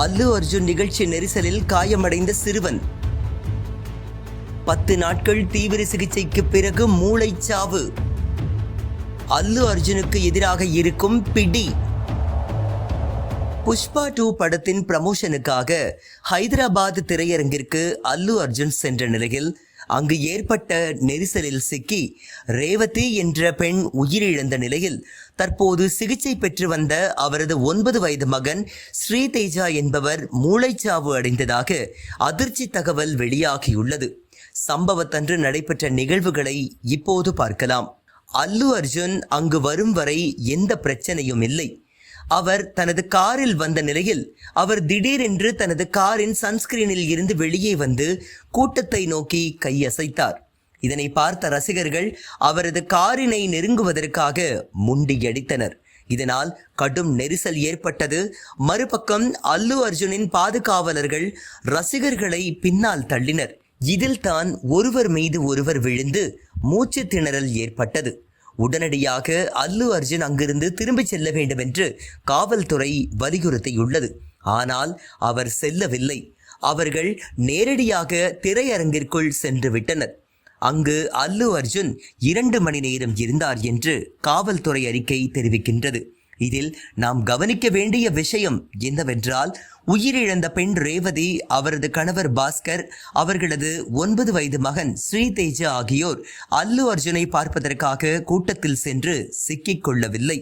அல்லு அர்ஜுன் நிகழ்ச்சி நெரிசலில் காயமடைந்த சிறுவன். பத்து நாட்கள் தீவிர சிகிச்சைக்கு பிறகு மூளைச்சாவு அல்லு அர்ஜுனுக்கு எதிராக இருக்கும் பிடி. புஷ்பா டூ படத்தின் ப்ரமோஷனுக்காக ஹைதராபாத் திரையரங்கிற்கு அல்லு அர்ஜுன் சென்ற நிலையில் அங்கு ஏற்பட்ட நெரிசலில் சிக்கி ரேவதி என்ற பெண் உயிரிழந்த நிலையில் தற்போது சிகிச்சை பெற்று வந்த அவரது ஒன்பது வயது மகன் ஸ்ரீதேஜா என்பவர் மூளைச்சாவு அடைந்ததாக அதிர்ச்சி தகவல் வெளியாகியுள்ளது. சம்பவத்தன்று நடைபெற்ற நிகழ்வுகளை இப்போது பார்க்கலாம். அல்லு அர்ஜுன் அங்கு வரும் வரை எந்த பிரச்சனையும் இல்லை. அவர் தனது காரில் வந்த நிலையில் அவர் திடீரென்று தனது காரின் சன்ஸ்கிரீனில் இருந்து வெளியே வந்து கூட்டத்தை நோக்கி கையசைத்தார். இதனை பார்த்த ரசிகர்கள் அவரது காரினை நெருங்குவதற்காக முண்டியடித்தனர். இதனால் கடும் நெரிசல் ஏற்பட்டது. மறுபக்கம் அல்லு அர்ஜுனின் பாதுகாவலர்கள் ரசிகர்களை பின்னால் தள்ளினர். இதில் தான் ஒருவர் மீது ஒருவர் விழுந்து மூச்சு திணறல் ஏற்பட்டது. உடனடியாக அல்லு அர்ஜுன் அங்கிருந்து திரும்பிச் செல்ல வேண்டும் என்று காவல்துறை வலியுறுத்தியுள்ளது. ஆனால் அவர் செல்லவில்லை. அவர்கள் நேரடியாக திரையரங்கிற்குள் சென்று விட்டனர் அங்கு அல்லு அர்ஜுன் இரண்டு மணி நேரம் இருந்தார் என்று காவல்துறை அறிக்கை தெரிவிக்கின்றது. இதில் நாம் கவனிக்க வேண்டிய விஷயம் என்னவென்றால் உயிரிழந்த பெண் ரேவதி அவரது கணவர் பாஸ்கர் அவர்களது ஒன்பது வயது மகன் ஸ்ரீதேஜா ஆகியோர் அல்லு அர்ஜுனை பார்ப்பதற்காக கூட்டத்தில் சென்று சிக்கிக் கொள்ளவில்லை.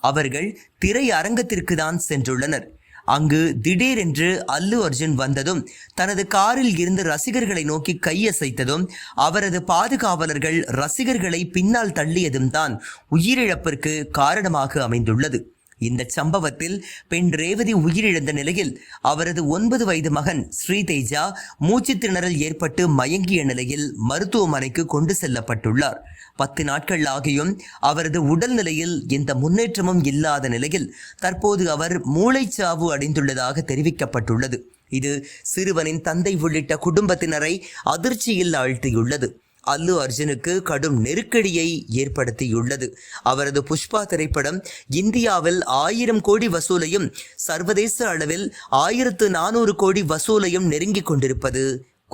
அவர்கள் திரை அரங்கத்திற்கு தான் சென்றுள்ளனர். அங்கு திடீரென்று அல்லு அர்ஜுன் வந்ததும் தனது காரில் இருந்து ரசிகர்களை நோக்கி கையசைத்ததும் அவரது பாதுகாவலர்கள் ரசிகர்களை பின்னால் தள்ளியதும் தான் உயிரிழப்பிற்கு காரணமாக அமைந்துள்ளது. இந்த சம்பவத்தில் பெண் ரேவதி உயிரிழந்த நிலையில் அவரது ஒன்பது வயது மகன் ஸ்ரீதேஜா மூச்சு திணறல் ஏற்பட்டு மயங்கிய நிலையில் மருத்துவமனைக்கு கொண்டு செல்லப்பட்டுள்ளார். பத்து நாட்கள் ஆகியும் அவரது உடல்நிலையில் எந்த முன்னேற்றமும் இல்லாத நிலையில் தற்போது அவர் மூளைச்சாவு அடைந்துள்ளதாக தெரிவிக்கப்பட்டுள்ளது. இது சிறுவனின் தந்தை உள்ளிட்ட குடும்பத்தினரை அதிர்ச்சியில் ஆழ்த்தியுள்ளது. அல்லு அர்ஜுனுக்கு கடும் நெருக்கடியை ஏற்படுத்தியுள்ளது. அவரது புஷ்பா திரைப்படம் இந்தியாவில் ஆயிரம் கோடி வசூலையும் சர்வதேச அளவில் ஆயிரத்து நானூறு கோடி வசூலையும் நெருங்கிக் கொண்டிருப்பது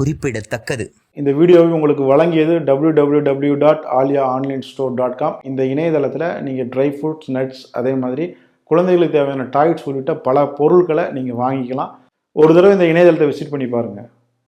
குறிப்பிடத்தக்கது. இந்த வீடியோவை உங்களுக்கு வழங்கியது www.alia dot Alia online store dot com இந்த இணையதளத்தில் நீங்கள் ட்ரை ஃப்ரூட்ஸ் நட்ஸ் அதே மாதிரி குழந்தைகளுக்கு தேவையான டாய்ஸ் உள்ளிட்ட பல பொருட்களை நீங்கள் வாங்கிக்கலாம். ஒரு தடவை இந்த இணையதளத்தை விசிட் பண்ணி பாருங்கள்